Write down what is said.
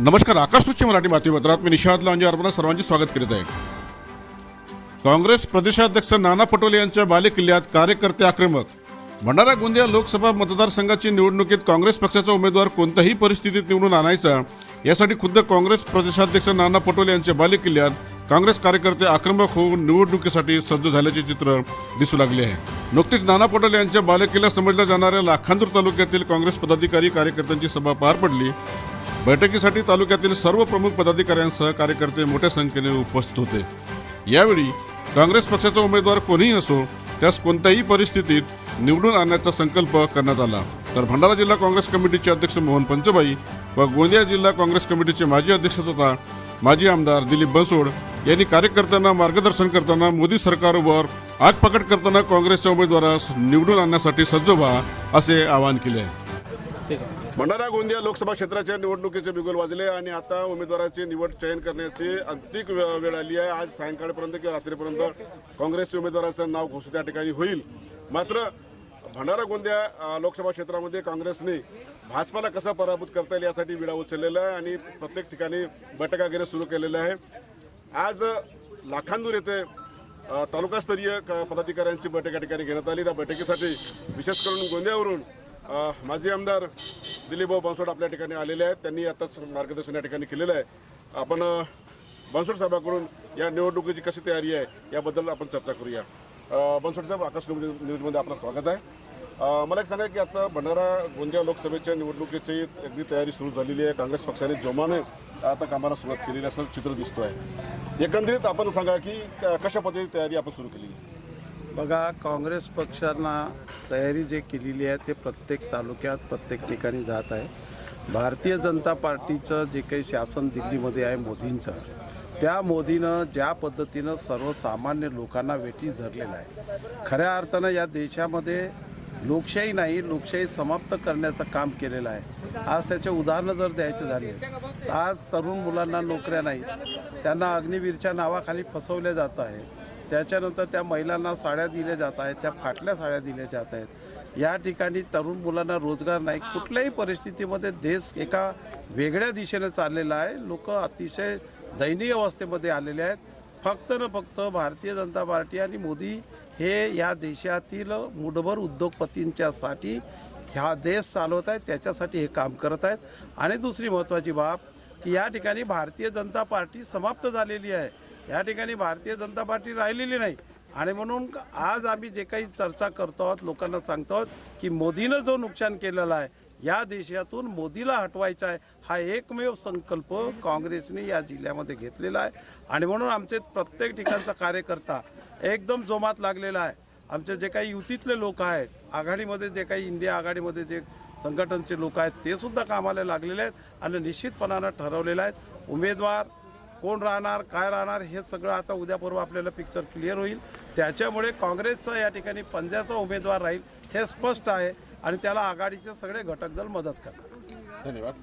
नमस्कार आकाश मराठी बातमीपत्रात मी निषाद लांजे अर्पणा सर्वांचे स्वागत करीत आहे. काँग्रेस प्रदेशाध्यक्ष नाना पटोले यांच्या बालेकिल्ल्यात कार्यकर्ते आक्रमक. भंडारा गोंदिया लोकसभा मतदारसंघाची निवडणुकीत काँग्रेस पक्षाचा उमेदवार कोणत्याही परिस्थितीत निवडून आणायचा यासाठी खुद्द काँग्रेस प्रदेशाध्यक्ष नाना पटोले यांच्या बालेकिल्ल्यात काँग्रेस कार्यकर्ते आक्रमक होऊन निवडणुकीसाठी सज्ज झाल्याचे चित्र दिसू लागले आहे. नुकतीच नाना पटोले यांच्या बालेकिल्ला समजल्या जाणाऱ्या लाखांदूर तालुक्यातील काँग्रेस पदाधिकारी कार्यकर्त्यांची सभा पार पडली. बैठकीसाठी तालुक्यातील सर्व प्रमुख पदाधिकाऱ्यांसह कार्यकर्ते मोठ्या संख्येने उपस्थित होते. यावेळी काँग्रेस पक्षाचा उमेदवार कोणीही असो त्यास कोणत्याही परिस्थितीत निवडून आणण्याचा संकल्प करण्यात आला. तर भंडारा जिल्हा काँग्रेस कमिटीचे अध्यक्ष मोहन पंचबाई व गोंदिया जिल्हा काँग्रेस कमिटीचे माजी अध्यक्ष तथा माजी आमदार दिलीप बनसोड यांनी कार्यकर्त्यांना मार्गदर्शन करताना मोदी सरकारवर आग पकड करताना काँग्रेसच्या उमेदवारास निवडून आणण्यासाठी सज्ज व्हा असे आवाहन केले आहे. भंडारा गोंदिया लोकसभा क्षेत्राच्या निवडणुकीचे बिगुल वाजले आणि आता उमेदवाराची निवड चयन करण्याची अंतिक वेळ आली आहे. आज सायंकाळपर्यंत किंवा रात्रीपर्यंत काँग्रेसच्या उमेदवाराचं नाव घोषित त्या ठिकाणी होईल. मात्र भंडारा गोंदिया लोकसभा क्षेत्रामध्ये काँग्रेसने भाजपाला कसा पराभूत करता येईल यासाठी विडा उचललेला आहे आणि प्रत्येक ठिकाणी बैठका वगैरे सुरू केलेलं आहे. आज लाखांदूर येथे तालुकास्तरीय क- पदाधिकाऱ्यांची बैठक या ठिकाणी घेण्यात आली. त्या बैठकीसाठी विशेष करून गोंदियावरून माजी आमदार दिलीपभाऊ बनसोड आपल्या ठिकाणी आलेले आहेत. त्यांनी आताच मार्गदर्शन या ठिकाणी केलेलं आहे. आपण बनसोड साहेबांकडून या निवडणुकीची कशी तयारी आहे याबद्दल आपण चर्चा करूया. बनसोड साहेब आकाश न्यूजमध्ये आपलं स्वागत आहे. मला एक सांगा की आता भंडारा गोंदिया लोकसभेच्या निवडणुकीची अगदी तयारी सुरू झालेली आहे. काँग्रेस पक्षाने जोमाने आता कामाला सुरुवात केलेली असं चित्र दिसतो आहे एकंदरीत आपण सांगा की कशा पद्धतीची तयारी आपण सुरू केली बघा काँग्रेस पक्षांना तयारी जे केलेली आहे ते प्रत्येक तालुक्यात प्रत्येक ठिकाणी जात आहे. भारतीय जनता पार्टीचं जे काही शासन दिल्लीमध्ये आहे मोदींचं त्या मोदीनं ज्या पद्धतीनं सर्वसामान्य लोकांना वेठीस धरलेलं आहे. खऱ्या अर्थानं या देशामध्ये लोकशाही नाही लोकशाही समाप्त करण्याचं काम केलेलं आहे. आज त्याचे उदाहरणं जर द्यायचे झाले आज तरुण मुलांना नोकऱ्या नाही त्यांना अग्निवीरच्या नावाखाली फसवल्या जात आहे. त्याच्यानंतर त्या महिलांना साड्या दिल्या जात आहेत त्या फाटल्या साड्या दिल्या जात आहेत. या ठिकाणी तरुण मुलांना रोजगार नाही. कुठल्याही परिस्थितीमध्ये देश एका वेगळ्या दिशेने चाललेला आहे. लोक अतिशय दयनीय अवस्थेमध्ये आलेले आहेत. फक्त न फक्त भारतीय जनता पार्टी आणि मोदी हे या देशातील मुठभर उद्योगपतींच्यासाठी ह्या देश चालवत आहेत. त्याच्यासाठी हे काम करत आहेत. आणि दुसरी महत्त्वाची बाब की या ठिकाणी भारतीय जनता पार्टी समाप्त झालेली आहे. या ठिकाणी भारतीय जनता पार्टी राहिलेली नाही. आणि म्हणून आज आम्ही जे काही चर्चा करतो आहोत लोकांना सांगतो आहोत की मोदीनं जो नुकसान केलेलं आहे या देशातून मोदीला हटवायचा आहे हा एकमेव संकल्प काँग्रेसने या जिल्ह्यामध्ये घेतलेला आहे. आणि म्हणून आमचे प्रत्येक ठिकाणचा कार्यकर्ता एकदम जोमात लागलेला आहे. आमचे जे काही युतीतले लोक आहेत आघाडीमध्ये जे काही इंडिया आघाडीमध्ये जे संघटनचे लोक आहेत ते सुद्धा कामाला लागलेले आहेत आणि निश्चितपणानं ठरवलेलं आहे उमेदवार कोण राहणार काय राहणार हे सगळं आता उद्यापूर्व आपल्याला पिक्चर क्लिअर होईल. त्याच्यामुळे काँग्रेसचा या ठिकाणी पंजाचा उमेदवार राहील हे स्पष्ट आहे आणि त्याला आघाडीचे सगळे घटक दल मदत करणार. धन्यवाद.